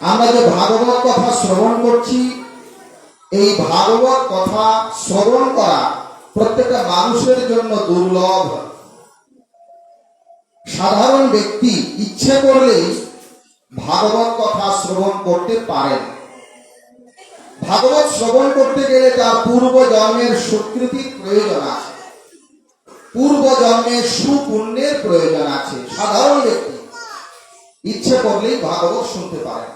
আমরা যে ভাগবত কথা শ্রবণ করছি, এই ভাগবত কথা শ্রবণ করা প্রত্যেকটা মানুষের জন্য দুর্লভ। সাধারণ ব্যক্তি ইচ্ছে করলেই ভাগবত কথা শ্রবণ করতে পারেন। ভাগবত শ্রবণ করতে গেলে তার পূর্ব জন্মের স্বীকৃতির প্রয়োজন আছে। পূর্ব জন্মের সুপুণ্যের প্রয়োজন আছে। সাধারণ ব্যক্তি ইচ্ছে করলেই ভাগবত শুনতে পারেন।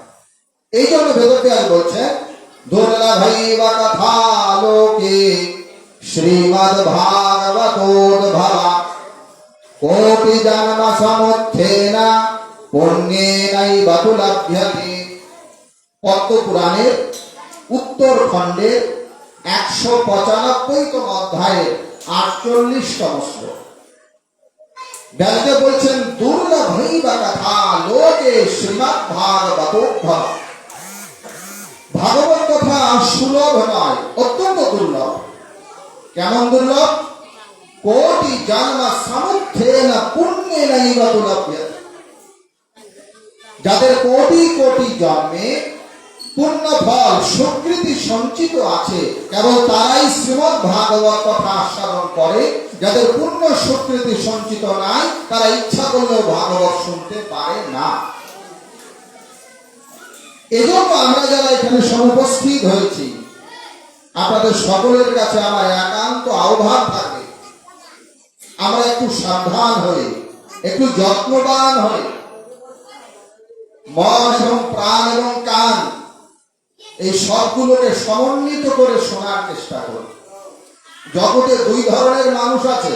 এই জন্য বেদব্যাস বলছে দুর্লভৈব কথা লোকে, শ্রীমদ ভাগবতোদ্ভবা কোটি জন্ম সমুত্থেন পুণ্যেনৈব তু লভ্যতে। পদ্ম পুরাণের উত্তর খণ্ডের একশো পঁচানব্বইতম অধ্যায়ের আটচল্লিশতম শ্লোক। ব্যাসদেব বলছেন দুর্লভৈবা কথা লোকে শ্রীমৎ ভাগবত ভাগবত কথা সুলভ নয়, অত্যন্ত দুর্লভ। কেমন দুর্লভ? কোটি জন্ম সমুত্থেন পুণ্যে নৈব তুলভ্যতে যাদের কোটি কোটি জন্মে পুণ্য ফল স্বীকৃতি সঞ্চিত আছে, কেবল তারাই শ্রীমদ ভাগবত কথা আস্বাদন করে। যাদের পুণ্য স্বীকৃতি সঞ্চিত নাই, তারা ইচ্ছা করলেও ভাগবত শুনতে পারে না। এজন্য আমরা যারা এখানে সমুপস্থিত হয়েছি, আপনাদের সকলের কাছে আমার একান্ত আহ্বান থাকে। আমরা একটু সাবধান হয়ে, একটু যত্নবান হয়ে, মন এবং প্রাণ এবং কান, এই সবগুলোকে সমন্বিত করে শোনার চেষ্টা করুন। জগতে দুই ধরনের মানুষ আছে।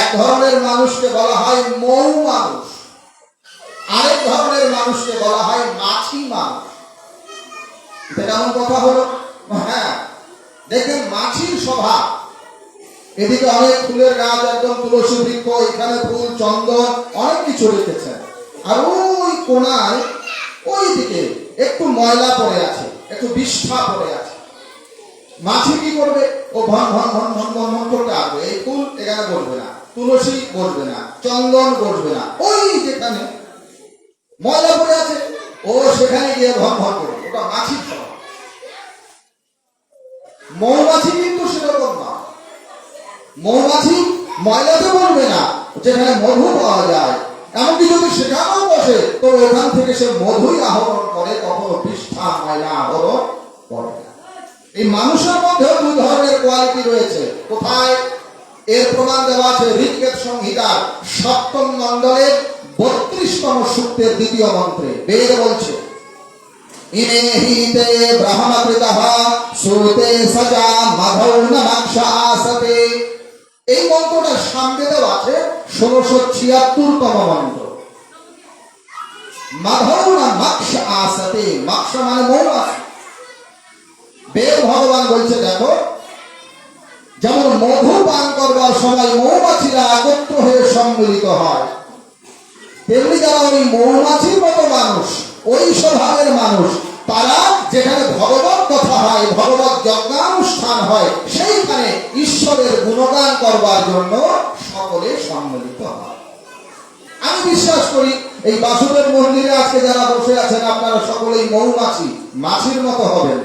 এক ধরনের মানুষকে বলা হয় মৌ মানুষ। আরেক ধরনের মানুষকে বলা হয় মাছি মানুষ কেমন কথা হলো? হ্যাঁ। দেখেন মাছির স্বভাব। এদিকে অনেক ফুলের গাছ, একদম তুলসী বৃক্ষ, এখানে ফুল, চন্দন, অনেক কিছু রেখেছেন আর ওই কোনায় ওই দিকে একটু ময়লা পড়ে আছে, একটু বিষ্ঠা পড়ে আছে। মাছি কি করবে? ও ভন ভন ভন ভন ভন ভন করতে আসবে। এই ফুল এখানে বসবে না, তুলসী বসবে না, চন্দন বসবে না। ওই যেখানে ময়লা পড়ে আছে, ও সেখানে গিয়ে ভন করবে ওটা স্বভাব মৌমাছি কিন্তু সেরকম না। মৌমাছি ময়লাতে বলবে না, যেখানে মধু পাওয়া যায়। এমনকি যদি সেখানেও বসে, তো ওখান থেকে সে মধুই আহরণ করে, কখনো পৃষ্ঠা ময়লা আহরণ করে এই মানুষের মধ্যেও দুই ধরনের কোয়ালিটি রয়েছে। কোথায়? এর প্রমাণ দেওয়া আছে ঋগ্বেদ সংহিতার সপ্তম মণ্ডলের বত্রিশতম সূক্তের দ্বিতীয় মন্ত্রে বেদ বলছে, ইমে হিতে ব্রহ্মকৃতঃ সুতে সজা মাধৌ নমাক্ষা আসতে। এই মন্ত্রটা সামনে দেওয়া আছে ষোলোশো ছিয়াত্তরতম মন্ত্র। মাধৌ না মাক্ষ আসতে মাক্ষ মানে মৌমাছি। বেদ ভগবান বলছে, দেখো, যেমন মধু পান করবার সময় মৌমাছিরা একত্র হয়ে সম্মিলিত হয় তেমনি যারা ওই মৌমাছির মতো মানুষ, ওই স্বভাবের মানুষ, তারা যেখানে ভগবত কথা হয়, ভগবত যজ্ঞানুষ্ঠান হয়, সেইখানে ঈশ্বরের গুণগান করবার জন্য সকলে সম্মিলিত হয়। আমি বিশ্বাস করি, এই বাসুদেব মন্দিরে আজকে যারা বসে আছেন, আপনারা সকলেই মৌমাছি মাছির মতো হবেন।